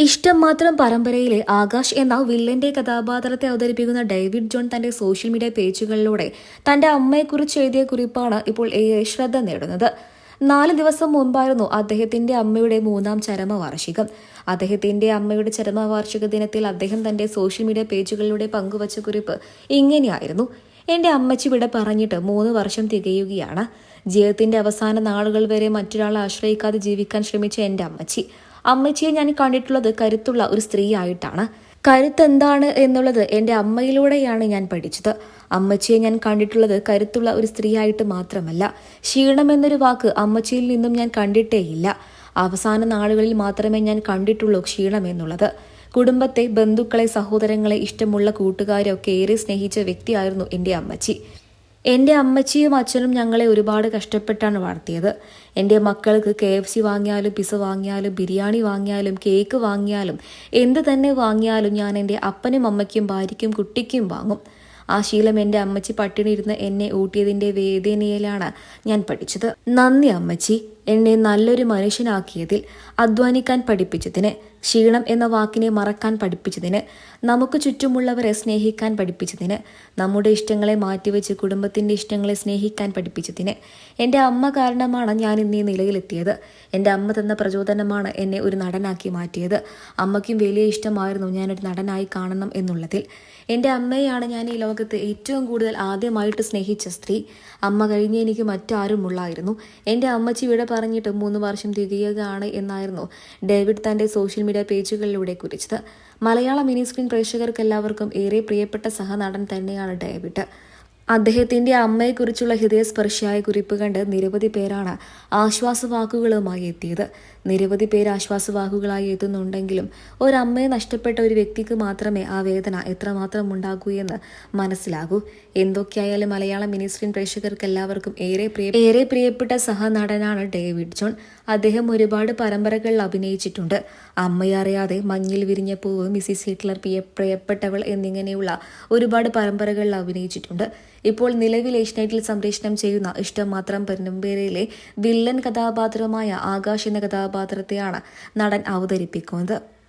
ഇഷ്ടം മാത്രം പരമ്പരയിലെ ആകാശ് എന്ന വില്ലന്റെ കഥാപാത്രത്തെ അവതരിപ്പിക്കുന്ന ഡേവിഡ് ജോൺ തന്റെ സോഷ്യൽ മീഡിയ പേജുകളിലൂടെ തന്റെ അമ്മയെക്കുറിച്ച് എഴുതിയ കുറിപ്പാണ് ഇപ്പോൾ ഏറെ ശ്രദ്ധ നേടുന്നത്. നാല് ദിവസം മുൻപായിരുന്നു അദ്ദേഹത്തിന്റെ അമ്മയുടെ മൂന്നാം ചരമവാർഷികം. അദ്ദേഹത്തിന്റെ അമ്മയുടെ ചരമവാർഷിക ദിനത്തിൽ അദ്ദേഹം തന്റെ സോഷ്യൽ മീഡിയ പേജുകളിലൂടെ പങ്കുവച്ച കുറിപ്പ് ഇങ്ങനെയായിരുന്നു. എന്റെ അമ്മച്ചി ഇവിടെ പറഞ്ഞിട്ട് മൂന്ന് വർഷം തികയുകയാണ്. ജീവിതത്തിന്റെ അവസാന നാളുകൾ വരെ മറ്റൊരാളെ ആശ്രയിക്കാതെ ജീവിക്കാൻ ശ്രമിച്ച എന്റെ അമ്മച്ചി. അമ്മച്ചിയെ ഞാൻ കണ്ടിട്ടുള്ളത് കരുത്തുള്ള ഒരു സ്ത്രീയായിട്ടാണ്. കരുത്ത് എന്താണ് എന്നുള്ളത് എന്റെ അമ്മയിലൂടെയാണ് ഞാൻ പഠിച്ചത്. അമ്മച്ചിയെ ഞാൻ കണ്ടിട്ടുള്ളത് കരുത്തുള്ള ഒരു സ്ത്രീയായിട്ട് മാത്രമല്ല. ക്ഷീണം എന്നൊരു വാക്ക് അമ്മച്ചിയിൽ നിന്നും ഞാൻ കണ്ടിട്ടേയില്ല. അവസാന നാളുകളിൽ മാത്രമേ ഞാൻ കണ്ടിട്ടുള്ളൂ ക്ഷീണം എന്നുള്ളത്. കുടുംബത്തെ ബന്ധുക്കളെ സഹോദരങ്ങളെ ഇഷ്ടമുള്ള കൂട്ടുകാരെ ഒക്കെ ഏറെ സ്നേഹിച്ച വ്യക്തിയായിരുന്നു എന്റെ അമ്മച്ചി. എന്റെ അമ്മച്ചിയും അച്ഛനും ഞങ്ങളെ ഒരുപാട് കഷ്ടപ്പെട്ടാണ് വളർത്തിയത്. എന്റെ മക്കൾക്ക് കെ എഫ് സി വാങ്ങിയാലും പിസ വാങ്ങിയാലും ബിരിയാണി വാങ്ങിയാലും കേക്ക് വാങ്ങിയാലും എന്ത് തന്നെ വാങ്ങിയാലും ഞാൻ എന്റെ അപ്പനും അമ്മയ്ക്കും ഭാര്യയ്ക്കും കുട്ടിക്കും വാങ്ങും. ആ ശീലം എന്റെ അമ്മച്ചി പട്ടിണി ഇരുന്ന് എന്നെ ഊട്ടിയതിന്റെ വേദനയിലാണ് ഞാൻ പഠിച്ചത്. നന്ദി അമ്മച്ചി. എന്നെ നല്ലൊരു മനുഷ്യനാക്കിയതിൽ അധ്വാനിക്കാൻ പഠിപ്പിച്ചതിന് ക്ഷീണം എന്ന വാക്കിനെ മറക്കാൻ പഠിപ്പിച്ചതിന് നമുക്ക് ചുറ്റുമുള്ളവരെ സ്നേഹിക്കാൻ പഠിപ്പിച്ചതിന് നമ്മുടെ ഇഷ്ടങ്ങളെ മാറ്റിവെച്ച് കുടുംബത്തിന്റെ ഇഷ്ടങ്ങളെ സ്നേഹിക്കാൻ പഠിപ്പിച്ചതിന് എന്റെ അമ്മ കാരണമാണ് ഞാൻ ഇന്ന് ഈ നിലയിലെത്തിയത്. എന്റെ അമ്മ തന്ന പ്രചോദനമാണ് എന്നെ ഒരു നടനാക്കി മാറ്റിയത്. അമ്മയ്ക്കും വലിയ ഇഷ്ടമായിരുന്നു ഞാനൊരു നടനായി കാണണം എന്നുള്ളതിൽ. എന്റെ അമ്മയാണ് ഞാൻ ഈ ലോകത്ത് ഏറ്റവും കൂടുതൽ ആദ്യമായിട്ട് സ്നേഹിച്ച സ്ത്രീ. അമ്മ കഴിഞ്ഞ് എനിക്ക് മറ്റാരും ഉള്ളായിരുന്നു എന്റെ അമ്മച്ചി ഇവിടെ പറഞ്ഞിട്ട് മൂന്ന് വർഷം തികയുകയാണ് എന്നായിരുന്നു ഡേവിഡ് തന്റെ സോഷ്യൽ മീഡിയ പേജുകളിലൂടെ കുറിച്ചത്. മലയാള മിനി സ്ക്രീൻ പ്രേക്ഷകർക്കെല്ലാവർക്കും ഏറെ പ്രിയപ്പെട്ട സഹനടൻ തന്നെയാണ് ഡേവിഡ്. അദ്ദേഹത്തിന്റെ അമ്മയെക്കുറിച്ചുള്ള ഹൃദയസ്പർശിയായ കുറിപ്പ് കണ്ട് നിരവധി പേരാണ് ആശ്വാസവാക്കുകളുമായി എത്തിയത്. നിരവധി പേര് ആശ്വാസവാക്കുകളായി എത്തുന്നുണ്ടെങ്കിലും ഒരമ്മയെ നഷ്ടപ്പെട്ട ഒരു വ്യക്തിക്ക് മാത്രമേ ആ വേദന എത്രമാത്രം ഉണ്ടാകൂ എന്ന് മനസ്സിലാകൂ. എന്തൊക്കെയായാലും മലയാള മിനി പ്രേക്ഷകർക്ക് എല്ലാവർക്കും ഏറെ പ്രിയ ഏറെ പ്രിയപ്പെട്ട സഹനടനാണ് ഡേവിഡ് ജോൺ. അദ്ദേഹം ഒരുപാട് പരമ്പരകളിൽ അഭിനയിച്ചിട്ടുണ്ട്. അമ്മയറിയാതെ മഞ്ഞിൽ വിരിഞ്ഞ പൂവ് മിസിസ് ഹിറ്റ്ലർ പ്രിയ പ്രിയപ്പെട്ടവൾ എന്നിങ്ങനെയുള്ള ഒരുപാട് പരമ്പരകളിൽ അഭിനയിച്ചിട്ടുണ്ട്. ഇപ്പോൾ നിലവിൽ ഏഷ്യനൈറ്റിൽ സംപ്രേഷണം ചെയ്യുന്ന ഇഷ്ടം മാത്രം പെരുമ്പേരയിലെ വില്ലൻ കഥാപാത്രമായ ആകാശ് എന്ന കഥാപാത്രത്തെയാണ് നടൻ അവതരിപ്പിക്കുന്നത്.